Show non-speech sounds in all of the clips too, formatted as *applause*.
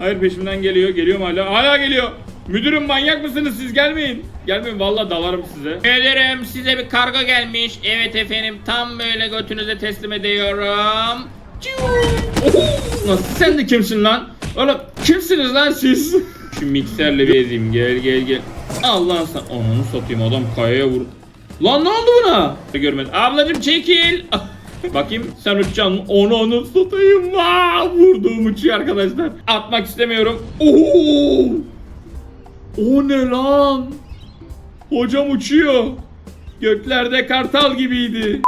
Hayır peşimden geliyor. Geliyor mu hala? Hala geliyor. Müdürüm manyak mısınız siz gelmeyin. Gelmeyin vallahi dalarım size. Müdürüm size bir kargo gelmiş. Evet efendim tam böyle götünüze teslim ediyorum. Nasıl sen de kimsin lan? Oğlum kimsiniz lan siz? Şu mikserle bir ezeyim gel gel gel. Allah sen onu satayım adam kayaya vur. Lan ne oldu buna? Görmedim. Ablacım çekil. Bakayım sen uçacaksın? Onu onu satayım. Aa, vurduğum uçuyor arkadaşlar. Atmak istemiyorum. Oo! O ne lan? Hocam uçuyor. Göklerde kartal gibiydi.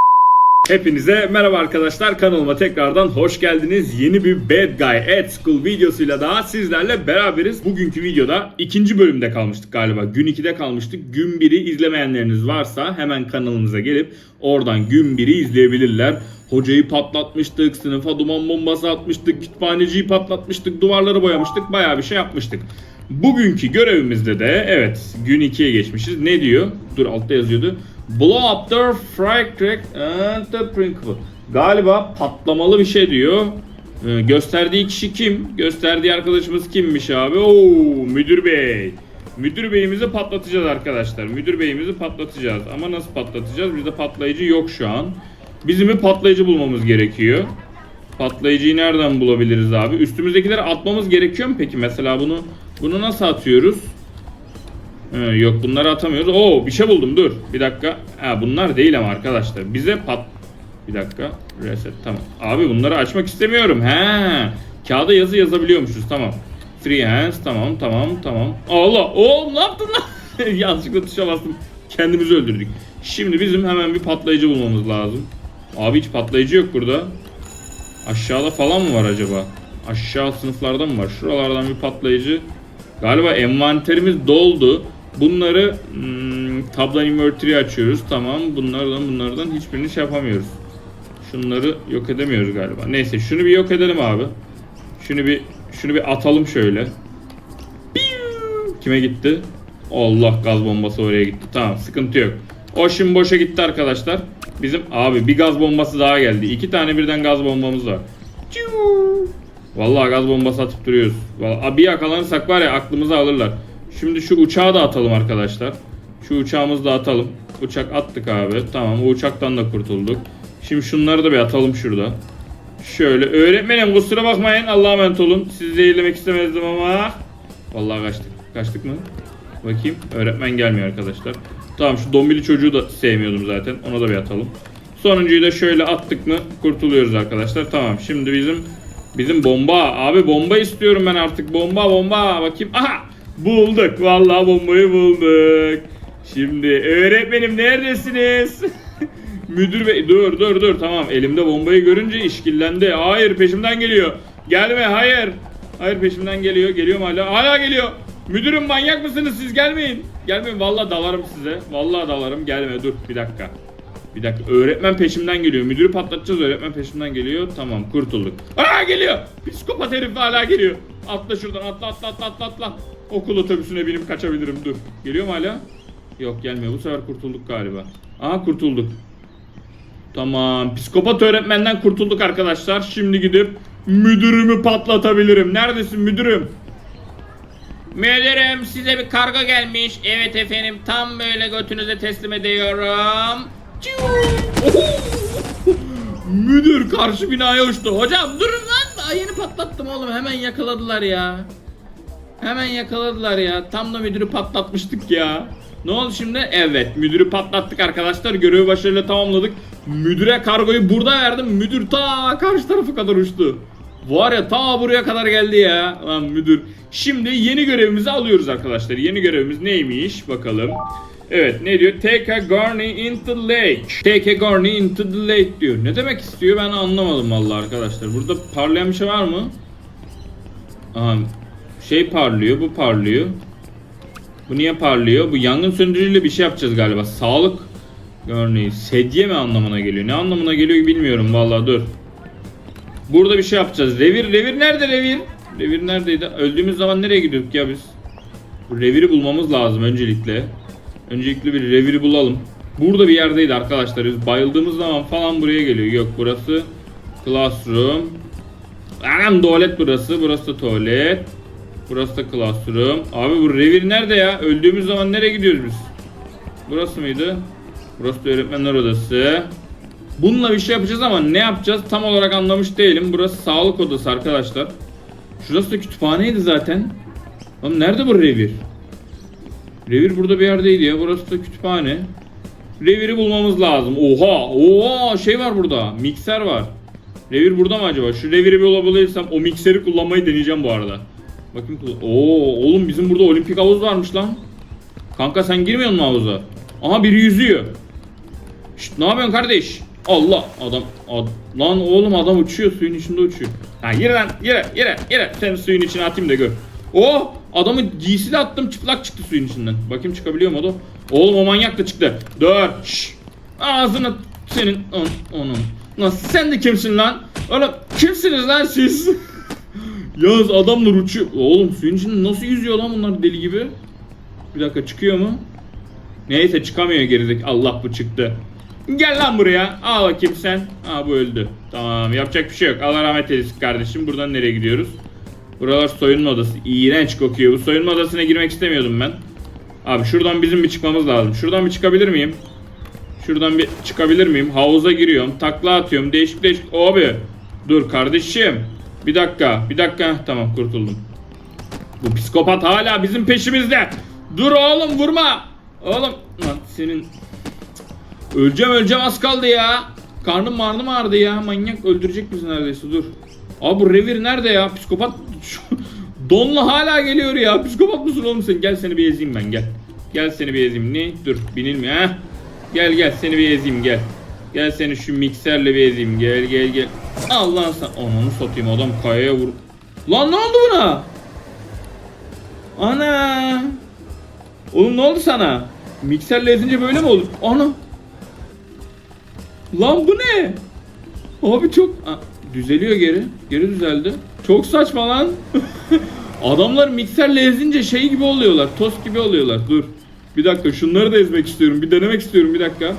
Hepinize merhaba arkadaşlar kanalıma tekrardan hoş geldiniz. Yeni bir Bad Guy at School videosuyla daha sizlerle beraberiz. Bugünkü videoda ikinci bölümde kalmıştık galiba. Gün 2'de kalmıştık. Gün 1'i izlemeyenleriniz varsa hemen kanalımıza gelip oradan gün 1'i izleyebilirler. Hocayı patlatmıştık, sınıfa duman bombası atmıştık, kütüphaneciyi patlatmıştık, duvarları boyamıştık, bayağı bir şey yapmıştık. Bugünkü görevimizde de evet gün 2'ye geçmişiz. Ne diyor? Dur altta yazıyordu. Blow up the firecrack and the principal. Galiba patlamalı bir şey diyor. Ee, gösterdiği kişi kim? Gösterdiği arkadaşımız kimmiş abi? Oo, müdür bey. Müdür beyimizi patlatacağız arkadaşlar. Müdür beyimizi patlatacağız. Ama nasıl patlatacağız? Bizde patlayıcı yok şu an. Bizim bir patlayıcı bulmamız gerekiyor. Patlayıcıyı nereden bulabiliriz abi? Üstümüzdekileri atmamız gerekiyor mu peki? Mesela bunu bunu nasıl atıyoruz? Ee, yok bunları atamıyoruz. Oo bir şey buldum dur. Bir dakika. Ha bunlar değil ama arkadaşlar. Bize pat... Bir dakika. Reset tamam. Abi bunları açmak istemiyorum. He. Kağıda yazı yazabiliyormuşuz tamam. Free hands tamam tamam tamam. Allah oğlum ne yaptın lan? *laughs* Yanlışlıkla tuşa bastım. Kendimizi öldürdük. Şimdi bizim hemen bir patlayıcı bulmamız lazım. Abi hiç patlayıcı yok burada. Aşağıda falan mı var acaba? Aşağı sınıflarda mı var? Şuralardan bir patlayıcı. Galiba envanterimiz doldu. Bunları hmm, tablan inverter'i açıyoruz. Tamam. Bunlardan bunlardan hiçbirini şey yapamıyoruz. Şunları yok edemiyoruz galiba. Neyse şunu bir yok edelim abi. Şunu bir şunu bir atalım şöyle. Kime gitti? Allah gaz bombası oraya gitti. Tamam sıkıntı yok. O şimdi boşa gitti arkadaşlar. Bizim abi bir gaz bombası daha geldi. İki tane birden gaz bombamız var. Vallahi gaz bombası atıp duruyoruz. Vallahi, bir yakalanırsak var ya aklımızı alırlar. Şimdi şu uçağı da atalım arkadaşlar. Şu uçağımızı da atalım. Uçak attık abi. Tamam o uçaktan da kurtulduk. Şimdi şunları da bir atalım şurada. Şöyle öğretmenim kusura bakmayın Allah'a emanet olun. Sizi zehirlemek istemezdim ama. Vallahi kaçtık. Kaçtık mı? Bakayım. Öğretmen gelmiyor arkadaşlar. Tamam şu dombili çocuğu da sevmiyordum zaten. Ona da bir atalım. Sonuncuyu da şöyle attık mı kurtuluyoruz arkadaşlar. Tamam şimdi bizim bizim bomba. Abi bomba istiyorum ben artık. Bomba bomba. Bakayım. Aha! Bulduk. Vallahi bombayı bulduk. Şimdi öğretmenim neredesiniz? *laughs* Müdür bey dur dur dur tamam elimde bombayı görünce işkillendi. Hayır peşimden geliyor. Gelme hayır. Hayır peşimden geliyor. Geliyor mu hala? Hala geliyor. Müdürüm manyak mısınız siz gelmeyin. Gelmeyin vallahi dalarım size. Vallahi dalarım gelme dur bir dakika. Bir dakika öğretmen peşimden geliyor. Müdürü patlatacağız öğretmen peşimden geliyor. Tamam kurtulduk. Aa geliyor. Psikopat herif hala geliyor. Atla şuradan atla atla atla atla atla. Okul otobüsüne binip kaçabilirim dur. Geliyor mu hala? Yok gelmiyor bu sefer kurtulduk galiba. Aha kurtulduk. Tamam. Psikopat öğretmenden kurtulduk arkadaşlar. Şimdi gidip müdürümü patlatabilirim. Neredesin müdürüm? Müdürüm size bir kargo gelmiş. Evet efendim tam böyle götünüze teslim ediyorum. *laughs* Müdür karşı binaya uçtu. Hocam durun lan. Daha yeni patlattım oğlum. Hemen yakaladılar ya. Hemen yakaladılar ya. Tam da müdürü patlatmıştık ya. Ne oldu şimdi? Evet müdürü patlattık arkadaşlar. Görevi başarıyla tamamladık. Müdüre kargoyu burada verdim. Müdür ta karşı tarafı kadar uçtu. Var ya ta buraya kadar geldi ya. Lan müdür. Şimdi yeni görevimizi alıyoruz arkadaşlar. Yeni görevimiz neymiş bakalım. Evet ne diyor? Take a gurney into the lake. Take a gurney into the lake diyor. Ne demek istiyor ben anlamadım vallahi arkadaşlar. Burada parlayan bir şey var mı? Aha, şey parlıyor, bu parlıyor. Bu niye parlıyor? Bu yangın söndürücüyle bir şey yapacağız galiba. Sağlık örneği. Sedye mi anlamına geliyor? Ne anlamına geliyor bilmiyorum vallahi dur. Burada bir şey yapacağız. Revir, revir nerede revir? Revir neredeydi? Öldüğümüz zaman nereye gidiyorduk ya biz? Reviri bulmamız lazım öncelikle. Öncelikle bir reviri bulalım. Burada bir yerdeydi arkadaşlar. Biz bayıldığımız zaman falan buraya geliyor. Yok burası classroom. Anam tuvalet burası. Burası da tuvalet. Burası da classroom. Abi bu revir nerede ya? Öldüğümüz zaman nereye gidiyoruz biz? Burası mıydı? Burası da öğretmenler odası. Bununla bir şey yapacağız ama ne yapacağız tam olarak anlamış değilim. Burası sağlık odası arkadaşlar. Şurası da kütüphaneydi zaten. Oğlum nerede bu revir? Revir burada bir yerdeydi ya. Burası da kütüphane. Reviri bulmamız lazım. Oha! Oha! Şey var burada. Mikser var. Revir burada mı acaba? Şu reviri bulabilirsem o mikseri kullanmayı deneyeceğim bu arada. Bakayım. kullan- Oo, oğlum bizim burada olimpik havuz varmış lan. Kanka sen girmiyor musun havuza? Aha biri yüzüyor. Şşt ne yapıyorsun kardeş? Allah adam ad- lan oğlum adam uçuyor suyun içinde uçuyor. Ha yere lan yere yere yere sen suyun içine atayım da gör. Oh adamı giysili attım çıplak çıktı suyun içinden. Bakayım çıkabiliyor mu o da? Oğlum o manyak da çıktı. Dur. Şşş. Ağzını senin on, onun. Lan sen de kimsin lan? Oğlum kimsiniz lan siz? *laughs* Yalnız adamlar uçuyor. Oğlum suyun içinde nasıl yüzüyor lan bunlar deli gibi? Bir dakika çıkıyor mu? Neyse çıkamıyor gerizek. Allah bu çıktı. Gel lan buraya. Al bakayım sen. Aa bu öldü. Tamam yapacak bir şey yok. Allah rahmet eylesin kardeşim. Buradan nereye gidiyoruz? Buralar soyunma odası. İğrenç kokuyor. Bu soyunma odasına girmek istemiyordum ben. Abi şuradan bizim bir çıkmamız lazım. Şuradan bir çıkabilir miyim? Şuradan bir çıkabilir miyim? Havuza giriyorum. Takla atıyorum. Değişik değişik. Abi. Dur kardeşim. Bir dakika. Bir dakika. Tamam kurtuldum. Bu psikopat hala bizim peşimizde. Dur oğlum vurma. Oğlum lan senin Öleceğim öleceğim az kaldı ya. Karnım marnım ağrıdı ya. Manyak öldürecek bizi neredeyse dur. Abi bu revir nerede ya? Psikopat *laughs* Donla hala geliyor ya. Psikopat mısın oğlum sen? Gel seni bir ezeyim ben gel. Gel seni bir ezeyim. Ne? Dur binilmiyor ha. Gel gel seni bir ezeyim gel. Gel seni şu mikserle bir ezeyim. Gel gel gel. Allah sen. Ananı satayım adam kayaya vur. Lan ne oldu buna? Ana. Oğlum ne oldu sana? Mikserle ezince böyle mi olur? Ana. Lan bu ne? Abi çok Aa, düzeliyor geri. Geri düzeldi. Çok saçma lan. *laughs* Adamlar mikserle ezince şey gibi oluyorlar. Tost gibi oluyorlar. Dur. Bir dakika şunları da ezmek istiyorum. Bir denemek istiyorum bir dakika.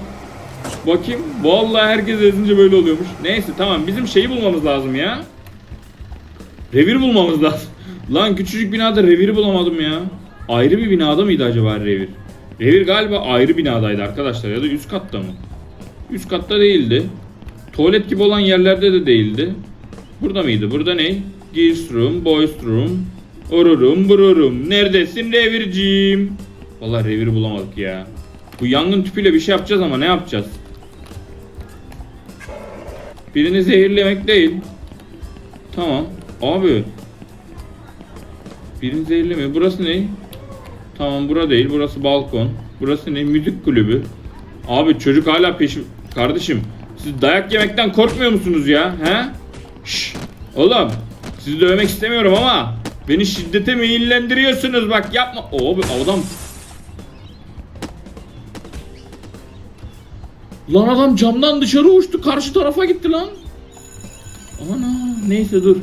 Bakayım. Vallahi herkes ezince böyle oluyormuş. Neyse tamam bizim şeyi bulmamız lazım ya. Revir bulmamız lazım. *laughs* Lan küçücük binada reviri bulamadım ya. Ayrı bir binada mıydı acaba revir? Revir galiba ayrı binadaydı arkadaşlar ya da üst katta mı? Üst katta değildi. Tuvalet gibi olan yerlerde de değildi. Burada mıydı? Burada ne? Girls room, boys room, orurum, bururum. Neredesin revirciğim? Vallahi revir bulamadık ya. Bu yangın tüpüyle bir şey yapacağız ama ne yapacağız? Birini zehirlemek değil. Tamam. Abi. Birini zehirlemiyor. Burası ne? Tamam bura değil. Burası balkon. Burası ne? Müzik kulübü. Abi çocuk hala peşim... Kardeşim siz dayak yemekten korkmuyor musunuz ya? He? Şşş. Oğlum sizi dövmek istemiyorum ama beni şiddete meyillendiriyorsunuz bak yapma. Abi adam... Lan adam camdan dışarı uçtu karşı tarafa gitti lan. Ana neyse dur.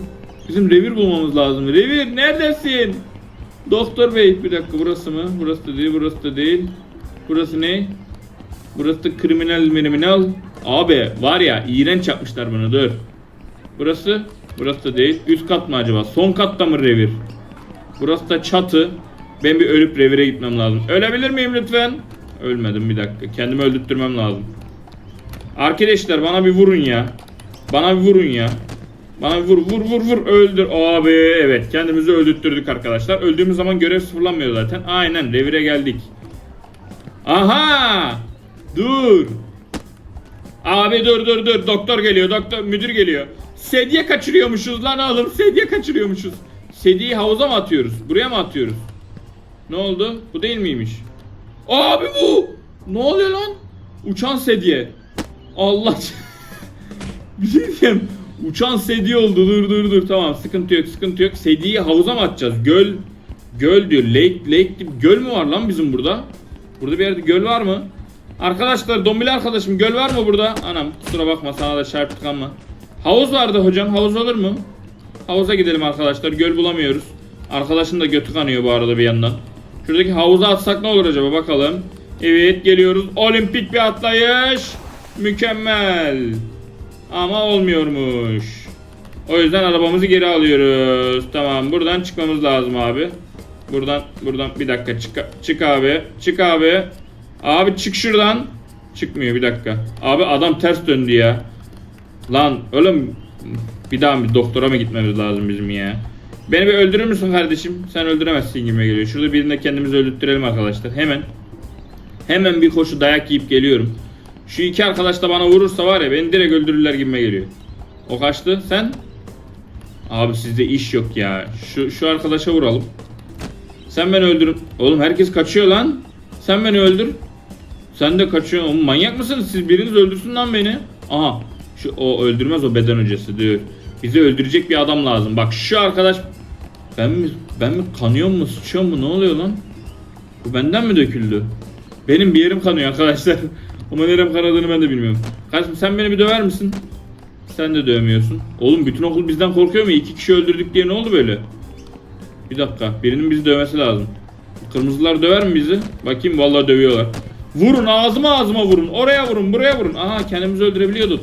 Bizim revir bulmamız lazım. Revir neredesin? Doktor bey bir dakika burası mı? Burası da değil burası da değil. Burası ne? Burası da kriminal miniminal. Abi var ya iğrenç yapmışlar bunu dur. Burası? Burası da değil. Üst kat mı acaba? Son katta mı revir? Burası da çatı. Ben bir ölüp revire gitmem lazım. Ölebilir miyim lütfen? Ölmedim bir dakika. Kendimi öldürtmem lazım. Arkadaşlar bana bir vurun ya. Bana bir vurun ya. Bana vur vur vur vur öldür. Abi evet kendimizi öldürttürdük arkadaşlar. Öldüğümüz zaman görev sıfırlanmıyor zaten. Aynen revire geldik. Aha! Dur. Abi dur dur dur. Doktor geliyor. Doktor müdür geliyor. Sedye kaçırıyormuşuz lan oğlum. Sedye kaçırıyormuşuz. Sedyeyi havuza mı atıyoruz? Buraya mı atıyoruz? Ne oldu? Bu değil miymiş? Abi bu! Ne oluyor lan? Uçan sedye. Allah *laughs* Bir şey diyeceğim. Uçan sedye oldu. Dur dur dur. Tamam sıkıntı yok sıkıntı yok. Sedyeyi havuza mı atacağız? Göl. Göl diyor. Lake lake gibi. Göl mü var lan bizim burada? Burada bir yerde göl var mı? Arkadaşlar dombili arkadaşım göl var mı burada? Anam kusura bakma sana da çarptık ama. Havuz vardı hocam. Havuz olur mu? Havuza gidelim arkadaşlar. Göl bulamıyoruz. Arkadaşın da götü kanıyor bu arada bir yandan. Şuradaki havuza atsak ne olur acaba bakalım. Evet geliyoruz. Olimpik bir atlayış. Mükemmel. Ama olmuyormuş. O yüzden arabamızı geri alıyoruz. Tamam buradan çıkmamız lazım abi. Buradan buradan bir dakika çık çık abi. Çık abi. Abi çık şuradan. Çıkmıyor bir dakika. Abi adam ters döndü ya. Lan oğlum bir daha bir doktora mı gitmemiz lazım bizim ya? Beni bir öldürür müsün kardeşim? Sen öldüremezsin gibi geliyor. Şurada birini de kendimizi öldürttürelim arkadaşlar. Hemen. Hemen bir koşu dayak yiyip geliyorum. Şu iki arkadaş da bana vurursa var ya beni direkt öldürürler gibime geliyor. O kaçtı. Sen? Abi sizde iş yok ya. Şu şu arkadaşa vuralım. Sen beni öldür. Oğlum herkes kaçıyor lan. Sen beni öldür. Sen de kaçıyorsun. Oğlum manyak mısınız? Siz biriniz öldürsün lan beni. Aha. Şu o öldürmez o beden hocası diyor. Bizi öldürecek bir adam lazım. Bak şu arkadaş ben mi ben mi kanıyor mu sıçıyor mu ne oluyor lan? Bu benden mi döküldü? Benim bir yerim kanıyor arkadaşlar. *laughs* Ama nerem kanadığını ben de bilmiyorum. Kardeşim sen beni bir döver misin? Sen de dövmüyorsun. Oğlum bütün okul bizden korkuyor mu? İki kişi öldürdük diye ne oldu böyle? Bir dakika. Birinin bizi dövmesi lazım. Kırmızılar döver mi bizi? Bakayım vallahi dövüyorlar. Vurun ağzıma ağzıma vurun. Oraya vurun buraya vurun. Aha kendimizi öldürebiliyorduk.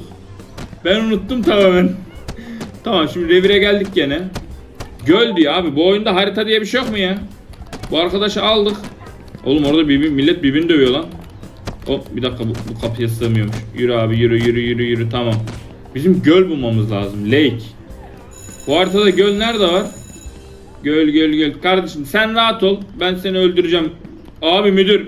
Ben unuttum tamamen. *laughs* tamam şimdi revire geldik gene. Göl diyor abi. Bu oyunda harita diye bir şey yok mu ya? Bu arkadaşı aldık. Oğlum orada birbirini, millet birbirini dövüyor lan. Hop bir dakika bu, bu kapıya sığmıyormuş. Yürü abi yürü yürü yürü yürü tamam. Bizim göl bulmamız lazım. Lake. Bu haritada göl nerede var? Göl göl göl. Kardeşim sen rahat ol. Ben seni öldüreceğim. Abi müdür.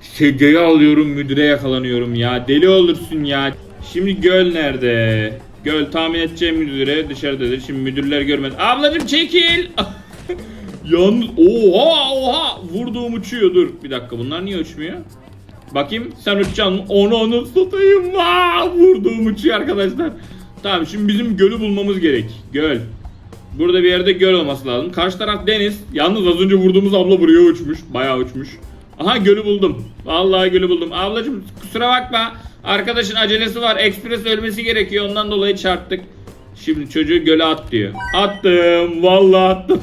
Sedyeyi alıyorum müdüre yakalanıyorum ya. Deli olursun ya. Şimdi göl nerede? Göl tahmin edeceğim müdüre dışarıdadır. Şimdi müdürler görmez. Ablacım çekil. *laughs* Yalnız oha oha vurduğum uçuyor dur. Bir dakika bunlar niye uçmuyor? Bakayım sen uçacaksın? Onu onu satayım. Aa, vurduğum uçuyor arkadaşlar. Tamam şimdi bizim gölü bulmamız gerek. Göl. Burada bir yerde göl olması lazım. Karşı taraf deniz. Yalnız az önce vurduğumuz abla buraya uçmuş. Bayağı uçmuş. Aha gölü buldum. Vallahi gölü buldum. Ablacım kusura bakma. Arkadaşın acelesi var. Ekspres ölmesi gerekiyor. Ondan dolayı çarptık. Şimdi çocuğu göle at diyor. Attım. Vallahi attım.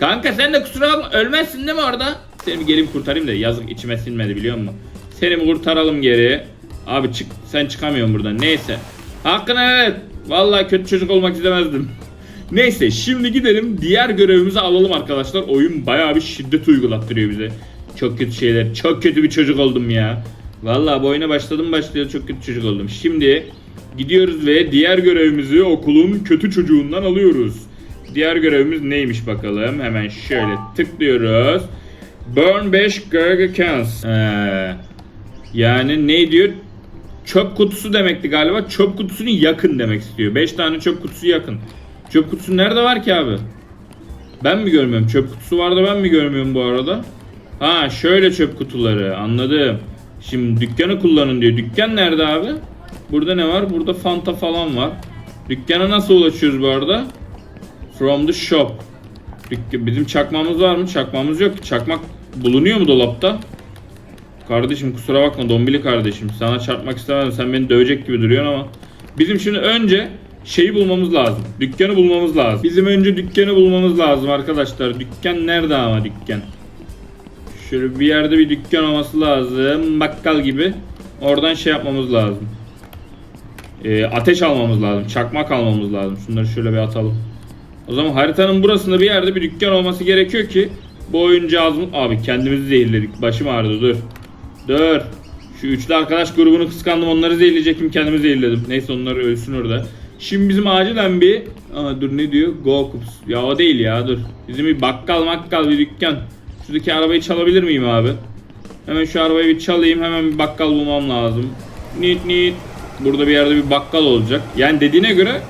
Kanka sen de kusura bakma ölmezsin değil mi orada? Seni bir gelip kurtarayım da yazık içime sinmedi biliyor musun? Seni bir kurtaralım geri. Abi çık sen çıkamıyorsun buradan. Neyse. Hakkını evet. Vallahi kötü çocuk olmak istemezdim. *laughs* Neyse şimdi gidelim diğer görevimizi alalım arkadaşlar. Oyun bayağı bir şiddet uygulattırıyor bize. Çok kötü şeyler. Çok kötü bir çocuk oldum ya. Vallahi bu oyuna başladım başlayalı çok kötü çocuk oldum. Şimdi gidiyoruz ve diğer görevimizi okulun kötü çocuğundan alıyoruz. Diğer görevimiz neymiş bakalım. Hemen şöyle tıklıyoruz. Burn 5 Gurgle Cans. Ee, yani ne diyor? Çöp kutusu demekti galiba. Çöp kutusunu yakın demek istiyor. 5 tane çöp kutusu yakın. Çöp kutusu nerede var ki abi? Ben mi görmüyorum? Çöp kutusu var da ben mi görmüyorum bu arada? Ha şöyle çöp kutuları anladım. Şimdi dükkanı kullanın diyor. Dükkan nerede abi? Burada ne var? Burada Fanta falan var. Dükkana nasıl ulaşıyoruz bu arada? From the shop. Bizim çakmamız var mı? Çakmamız yok. Çakmak bulunuyor mu dolapta? Kardeşim kusura bakma dombili kardeşim. Sana çarpmak istemedim. Sen beni dövecek gibi duruyorsun ama. Bizim şimdi önce şeyi bulmamız lazım. Dükkanı bulmamız lazım. Bizim önce dükkanı bulmamız lazım arkadaşlar. Dükkan nerede ama dükkan? Şöyle bir yerde bir dükkan olması lazım. Bakkal gibi. Oradan şey yapmamız lazım. Ee, ateş almamız lazım. Çakmak almamız lazım. Şunları şöyle bir atalım. O zaman haritanın burasında bir yerde bir dükkan olması gerekiyor ki bu oyuncağız mı? Abi kendimizi zehirledik. Başım ağrıdı dur. Dur. Şu üçlü arkadaş grubunu kıskandım. Onları zehirleyecektim. Kendimi zehirledim. Neyse onlar ölsün orada. Şimdi bizim acilen bir... Aa, dur ne diyor? Go Cups. Ya o değil ya dur. Bizim bir bakkal makkal bir dükkan. Şuradaki arabayı çalabilir miyim abi? Hemen şu arabayı bir çalayım. Hemen bir bakkal bulmam lazım. Nit nit. Burada bir yerde bir bakkal olacak. Yani dediğine göre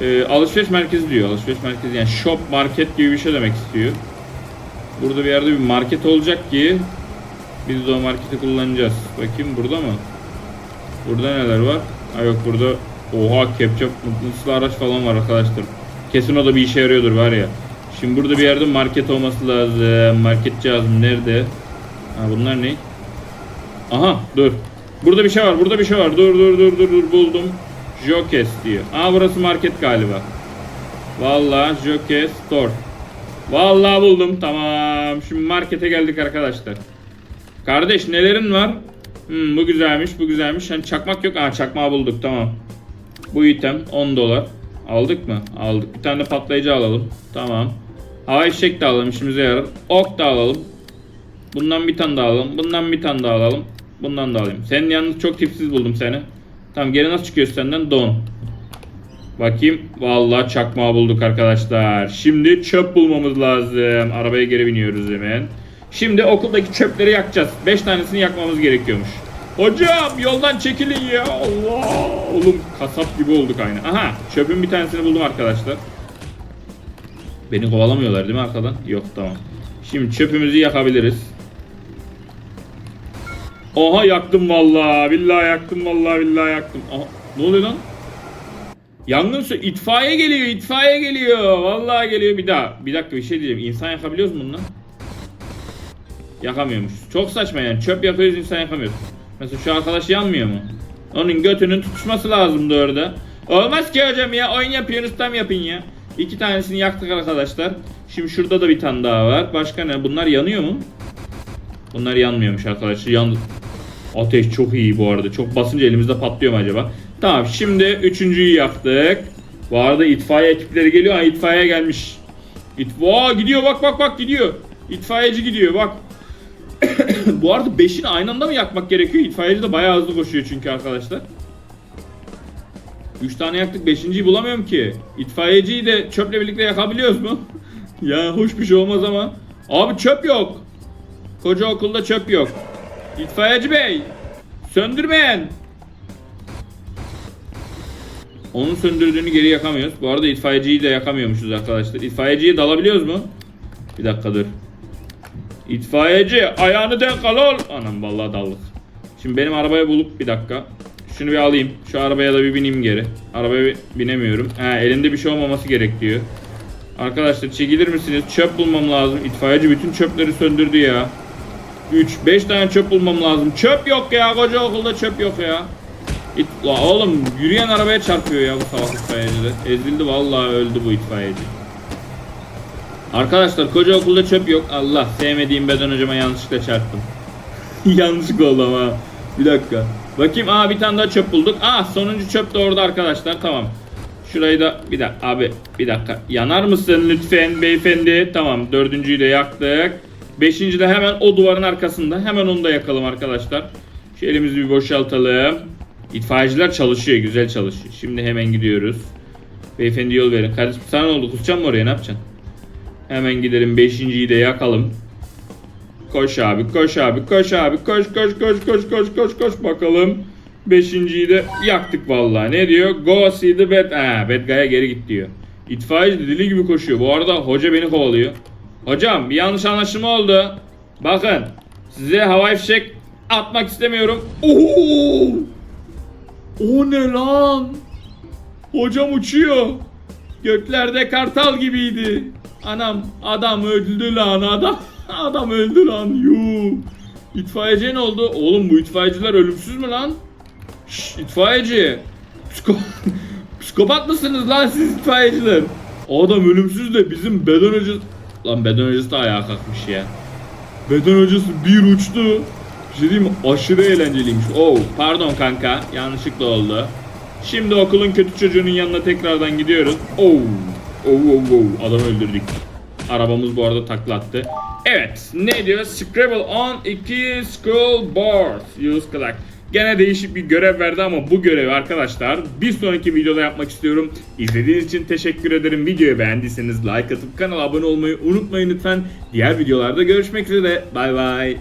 e, alışveriş merkezi diyor. Alışveriş merkezi yani shop market gibi bir şey demek istiyor. Burada bir yerde bir market olacak ki biz de o marketi kullanacağız. Bakayım burada mı? Burada neler var? Ha yok burada oha kepçe mıknatıslı araç falan var arkadaşlar. Kesin o da bir işe yarıyordur var ya. Şimdi burada bir yerde market olması lazım. Market cihazım nerede? Ha bunlar ne? Aha dur. Burada bir şey var. Burada bir şey var. Dur dur dur dur dur buldum. Jokes diyor. Aa burası market galiba. Vallahi Jokes Store. Vallahi buldum. Tamam. Şimdi markete geldik arkadaşlar. Kardeş nelerin var? Hmm, bu güzelmiş, bu güzelmiş. Hani çakmak yok. Aa çakmağı bulduk tamam. Bu item 10 dolar. Aldık mı? Aldık. Bir tane de patlayıcı alalım. Tamam. Hava fişek de alalım işimize yarar. Ok da alalım. Bundan bir tane daha alalım. Bundan bir tane daha alalım. Bundan da alayım. Senin yalnız çok tipsiz buldum seni. Tamam geri nasıl çıkıyorsun senden? Don. Bakayım. Vallahi çakmağı bulduk arkadaşlar. Şimdi çöp bulmamız lazım. Arabaya geri biniyoruz hemen. Şimdi okuldaki çöpleri yakacağız. 5 tanesini yakmamız gerekiyormuş. Hocam yoldan çekilin ya. Allah. Oğlum kasap gibi olduk aynı. Aha çöpün bir tanesini buldum arkadaşlar. Beni kovalamıyorlar değil mi arkadan? Yok tamam. Şimdi çöpümüzü yakabiliriz. Oha yaktım vallahi. Billahi yaktım vallahi billahi yaktım. Aha, ne oluyor lan? Yangın su itfaiye geliyor, itfaiye geliyor. Vallahi geliyor bir daha. Bir dakika bir şey diyeceğim. İnsan yakabiliyoruz mu bununla? Yakamıyormuş. Çok saçma yani. Çöp yakıyoruz insan yakamıyoruz. Mesela şu arkadaş yanmıyor mu? Onun götünün tutuşması lazımdı orada. Olmaz ki hocam ya. Oyun yapıyorsunuz tam yapın ya. İki tanesini yaktık arkadaşlar. Şimdi şurada da bir tane daha var. Başka ne? Bunlar yanıyor mu? Bunlar yanmıyormuş arkadaşlar. Yan... Ateş çok iyi bu arada. Çok basınca elimizde patlıyor mu acaba? Tamam şimdi üçüncüyü yaktık. Bu arada itfaiye ekipleri geliyor. Ha itfaiye gelmiş. İt Vaa gidiyor bak bak bak gidiyor. İtfaiyeci gidiyor bak. *coughs* bu arada 5'ini aynı anda mı yakmak gerekiyor? İtfaiyeci de bayağı hızlı koşuyor çünkü arkadaşlar. 3 tane yaktık 5.yi bulamıyorum ki. İtfaiyeciyi de çöple birlikte yakabiliyoruz mu? *laughs* ya hoş bir şey olmaz ama. Abi çöp yok. Koca okulda çöp yok. İtfaiyeci bey. Söndürmeyen. Onun söndürdüğünü geri yakamıyoruz. Bu arada itfaiyeciyi de yakamıyormuşuz arkadaşlar. İtfaiyeciye dalabiliyoruz mu? Bir dakika dur. İtfaiyeci ayağını denk al ol. Anam vallahi daldık. Şimdi benim arabaya bulup bir dakika. Şunu bir alayım. Şu arabaya da bir bineyim geri. Arabaya binemiyorum. Ha elinde bir şey olmaması gerek diyor. Arkadaşlar çekilir misiniz? Çöp bulmam lazım. İtfaiyeci bütün çöpleri söndürdü ya. 3 5 tane çöp bulmam lazım. Çöp yok ya. Koca okulda çöp yok ya. İt La oğlum yürüyen arabaya çarpıyor ya bu salak itfaiyeci de. Ezildi vallahi öldü bu itfaiyeci. Arkadaşlar koca okulda çöp yok. Allah sevmediğim beden hocama yanlışlıkla çarptım. *laughs* Yanlışlık oldu ama. Bir dakika. Bakayım aa bir tane daha çöp bulduk. Aa sonuncu çöp de orada arkadaşlar. Tamam. Şurayı da bir dakika abi bir dakika. Yanar mısın lütfen beyefendi? Tamam dördüncüyü de yaktık. Beşinci de hemen o duvarın arkasında. Hemen onu da yakalım arkadaşlar. Şu elimizi bir boşaltalım. İtfaiyeciler çalışıyor. Güzel çalışıyor. Şimdi hemen gidiyoruz. Beyefendi yol verin. Kardeşim sana ne oldu? Kusacağım mı oraya? Ne yapacaksın? Hemen gidelim. Beşinciyi de yakalım. Koş abi, koş abi, koş abi, koş koş koş koş koş koş koş bakalım. Beşinciyi de yaktık vallahi. Ne diyor? Go see the bad. Ha, bad guy'a geri git diyor. İtfaiyeci de deli gibi koşuyor. Bu arada hoca beni kovalıyor. Hocam bir yanlış anlaşılma oldu. Bakın size havai fişek atmak istemiyorum. Oo! O ne lan? Hocam uçuyor. Göklerde kartal gibiydi. Anam adam öldü lan adam. *laughs* Adam öldü lan yuh. İtfaiyeci ne oldu? Oğlum bu itfaiyeciler ölümsüz mü lan? Şşş itfaiyeci. Psiko *laughs* Psikopat mısınız lan siz itfaiyeciler? Adam ölümsüz de bizim beden hocası... Lan beden hocası da ayağa kalkmış ya. Beden hocası bir uçtu. Bir şey diyeyim? Aşırı eğlenceliymiş. Oh pardon kanka. Yanlışlıkla oldu. Şimdi okulun kötü çocuğunun yanına tekrardan gidiyoruz. Oh. Oh oh oh. Adam öldürdük. Arabamız bu arada takla attı. Evet. Ne diyor? Scrabble on 2 school board. Use collect. Gene değişik bir görev verdi ama bu görevi arkadaşlar bir sonraki videoda yapmak istiyorum. İzlediğiniz için teşekkür ederim. Videoyu beğendiyseniz like atıp kanala abone olmayı unutmayın lütfen. Diğer videolarda görüşmek üzere. Bay bay.